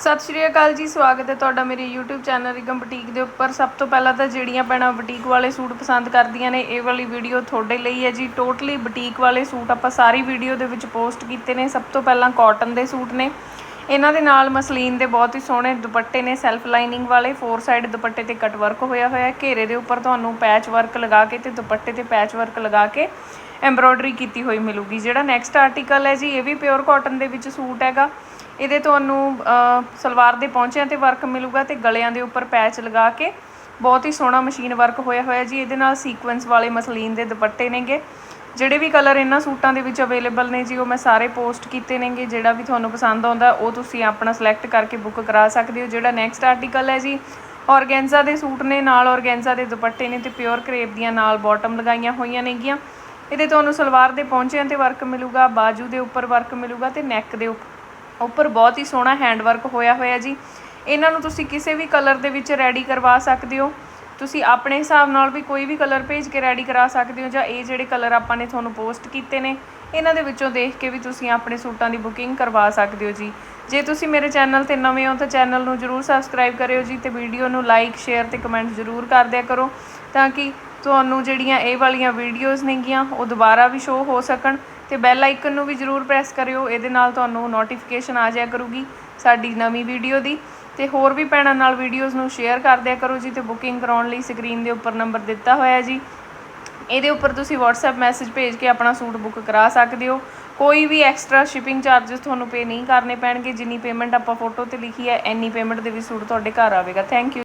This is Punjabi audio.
ਸਤਿ ਸ਼੍ਰੀ ਅਕਾਲ ਜੀ, ਸਵਾਗਤ ਹੈ ਤੁਹਾਡਾ ਮੇਰੇ YouTube ਚੈਨਲ ਰਿਗਮ ਬੁਟੀਕ ਦੇ ਉੱਪਰ। ਸਭ ਤੋਂ ਪਹਿਲਾਂ ਤਾਂ ਜਿਹੜੀਆਂ ਭੈਣਾਂ ਬੁਟੀਕ ਵਾਲੇ ਸੂਟ ਪਸੰਦ ਕਰਦੀਆਂ ਨੇ, ਇਹ ਵਾਲੀ ਵੀਡੀਓ ਤੁਹਾਡੇ ਲਈ ਹੈ ਜੀ। ਟੋਟਲੀ ਬੁਟੀਕ ਵਾਲੇ ਸੂਟ ਆਪਾਂ ਸਾਰੀ ਵੀਡੀਓ ਦੇ ਵਿੱਚ ਪੋਸਟ ਕੀਤੇ ਨੇ। ਸਭ ਤੋਂ ਪਹਿਲਾਂ ਕਾਟਨ ਦੇ ਸੂਟ ਨੇ। ਇਹਨਾਂ ਦੇ ਨਾਲ ਮਸਲੀਨ ਦੇ ਬਹੁਤ ਹੀ ਸੋਹਣੇ ਦੁਪੱਟੇ ਨੇ ਸੈਲਫ ਲਾਈਨਿੰਗ ਵਾਲੇ ਫੋਰ ਸਾਈਡ ਦੁਪੱਟੇ ਤੇ ਕਟ ਵਰਕ ਹੋਇਆ ਹੋਇਆ ਹੈ। ਘੇਰੇ ਦੇ ਉੱਪਰ ਤੁਹਾਨੂੰ ਪੈਚ ਵਰਕ ਲਗਾ ਕੇ ਤੇ ਦੁਪੱਟੇ ਤੇ ਪੈਚ ਵਰਕ ਲਗਾ ਕੇ ਐਮਬ੍ਰੋਇਡਰੀ ਕੀਤੀ ਹੋਈ ਮਿਲੂਗੀ। ਜਿਹੜਾ ਨੈਕਸਟ ਆਰਟੀਕਲ ਹੈ ਜੀ, ਇਹ ਵੀ ਪਿਓਰ ਕਾਟਨ ਦੇ ਵਿੱਚ ਸੂਟ ਹੈਗਾ। ਇਹਦੇ ਤੁਹਾਨੂੰ ਸਲਵਾਰ ਦੇ ਪਹੁੰਚਿਆਂ ਤੇ ਵਰਕ ਮਿਲੂਗਾ ਤੇ ਗਲਿਆਂ ਦੇ ਉੱਪਰ ਪੈਚ ਲਗਾ ਕੇ ਬਹੁਤ ਹੀ ਸੋਹਣਾ ਮਸ਼ੀਨ ਵਰਕ ਹੋਇਆ ਹੋਇਆ ਜੀ, ਇਹਦੇ ਨਾਲ ਸੀਕੁਐਂਸ ਵਾਲੇ ਮਸਲੀਨ ਦੇ ਦੁਪੱਟੇ ਨੇਗੇ। ਜਿਹੜੇ ਵੀ ਕਲਰ ਇਹਨਾਂ ਸੂਟਾਂ ਦੇ ਵਿੱਚ ਅਵੇਲੇਬਲ ਨੇ ਜੀ, ਉਹ ਮੈਂ ਸਾਰੇ ਪੋਸਟ ਕੀਤੇ ਨੇਗੇ, ਜਿਹੜਾ ਵੀ ਤੁਹਾਨੂੰ ਪਸੰਦ ਆਉਂਦਾ, ਉਹ ਤੁਸੀਂ ਆਪਣਾ ਸਿਲੈਕਟ ਕਰਕੇ ਬੁੱਕ ਕਰਾ ਸਕਦੇ ਹੋ। ਜਿਹੜਾ ਨੈਕਸਟ ਆਰਟੀਕਲ ਹੈ ਜੀ, ਔਰਗੈਂਜ਼ਾ ਦੇ ਸੂਟ ਨੇ, ਨਾਲ ਔਰਗੈਂਜ਼ਾ ਦੇ ਦੁਪੱਟੇ ਨੇ ਤੇ ਪਿਓਰ ਕਰੇਪ ਦੀਆਂ ਨਾਲ ਬਾਟਮ ਲਗਾਈਆਂ ਹੋਈਆਂ ਨੇਗੀਆਂ। ਇਹਦੇ ਤੁਹਾਨੂੰ ਸਲਵਾਰ ਦੇ ਪਹੁੰਚਿਆਂ ਤੇ ਵਰਕ ਮਿਲੂਗਾ, ਬਾਜੂ ਦੇ ਉੱਪਰ ਵਰਕ ਮਿਲੂਗਾ ਤੇ ਨੈਕ ਦੇ ਉੱਪਰ ਬਹੁਤ ਹੀ ਸੋਹਣਾ ਹੈਂਡ ਵਰਕ ਹੋਇਆ ਹੋਇਆ ਜੀ। ਇਹਨਾਂ ਨੂੰ ਤੁਸੀਂ ਕਿਸੇ ਵੀ ਕਲਰ ਦੇ ਵਿੱਚ ਰੈਡੀ ਕਰਵਾ ਸਕਦੇ ਹੋ। ਤੁਸੀਂ ਆਪਣੇ ਹਿਸਾਬ ਨਾਲ ਵੀ ਕੋਈ ਵੀ ਕਲਰ ਭੇਜ ਕੇ ਰੈਡੀ ਕਰਾ ਸਕਦੇ ਹੋ ਜਾਂ ਇਹ ਜਿਹੜੇ ਕਲਰ ਆਪਾਂ ਨੇ ਤੁਹਾਨੂੰ ਪੋਸਟ ਕੀਤੇ ਨੇ, ਇਹਨਾਂ ਦੇ ਵਿੱਚੋਂ ਦੇਖ ਕੇ ਵੀ ਤੁਸੀਂ ਆਪਣੇ ਸੂਟਾਂ ਦੀ ਬੁਕਿੰਗ ਕਰਵਾ ਸਕਦੇ ਹੋ ਜੀ। ਜੇ ਤੁਸੀਂ ਮੇਰੇ ਚੈਨਲ ਤੇ ਨਵੇਂ ਹੋ ਤਾਂ ਚੈਨਲ ਨੂੰ ਜਰੂਰ ਸਬਸਕ੍ਰਾਈਬ ਕਰਿਓ ਜੀ ਤੇ ਵੀਡੀਓ ਨੂੰ ਲਾਈਕ ਸ਼ੇਅਰ ਤੇ ਕਮੈਂਟ ਜਰੂਰ ਕਰ ਦਿਆ ਕਰੋ ਤਾਂ ਕਿ ਤੁਹਾਨੂੰ ਜਿਹੜੀਆਂ ਇਹ ਵਾਲੀਆਂ ਵੀਡੀਓਜ਼ ਨੇਗੀਆਂ, ਉਹ ਦੁਬਾਰਾ ਵੀ ਸ਼ੋ ਹੋ ਸਕਣ ਤੇ ਬੈਲ ਆਈਕਨ ਨੂੰ ਵੀ ਜਰੂਰ ਪ੍ਰੈਸ ਕਰਿਓ, ਇਹਦੇ ਨਾਲ ਤੁਹਾਨੂੰ ਨੋਟੀਫਿਕੇਸ਼ਨ ਆ ਜਾਇਆ ਕਰੂਗੀ ਸਾਡੀ ਨਵੀਂ ਵੀਡੀਓ ਦੀ। ਤੇ ਹੋਰ ਵੀ ਭੈਣਾਂ ਨਾਲ ਵੀਡੀਓਜ਼ ਨੂੰ ਸ਼ੇਅਰ ਕਰ ਦਿਆ ਕਰੋ ਜੀ ਤੇ ਬੁਕਿੰਗ ਕਰਾਉਣ ਲਈ ਸਕਰੀਨ ਦੇ ਉੱਪਰ ਨੰਬਰ ਦਿੱਤਾ ਹੋਇਆ ਜੀ। ਇਹਦੇ ਉੱਪਰ ਤੁਸੀਂ WhatsApp ਮੈਸੇਜ ਭੇਜ ਕੇ ਆਪਣਾ ਸੂਟ ਬੁੱਕ ਕਰਾ ਸਕਦੇ ਹੋ। ਕੋਈ ਵੀ ਐਕਸਟਰਾ ਸ਼ਿਪਿੰਗ ਚਾਰजेस ਤੁਹਾਨੂੰ ਪੇ ਨਹੀਂ ਕਰਨੇ ਪੈਣਗੇ, ਜਿੰਨੀ ਪੇਮੈਂਟ ਆਪਾਂ ਫੋਟੋ ਤੇ ਲਿਖੀ ਹੈ ਐਨੀ ਪੇਮੈਂਟ ਦੇ ਵਿੱਚ ਸੂਟ ਤੁਹਾਡੇ ਘਰ ਆਵੇਗਾ। Thank you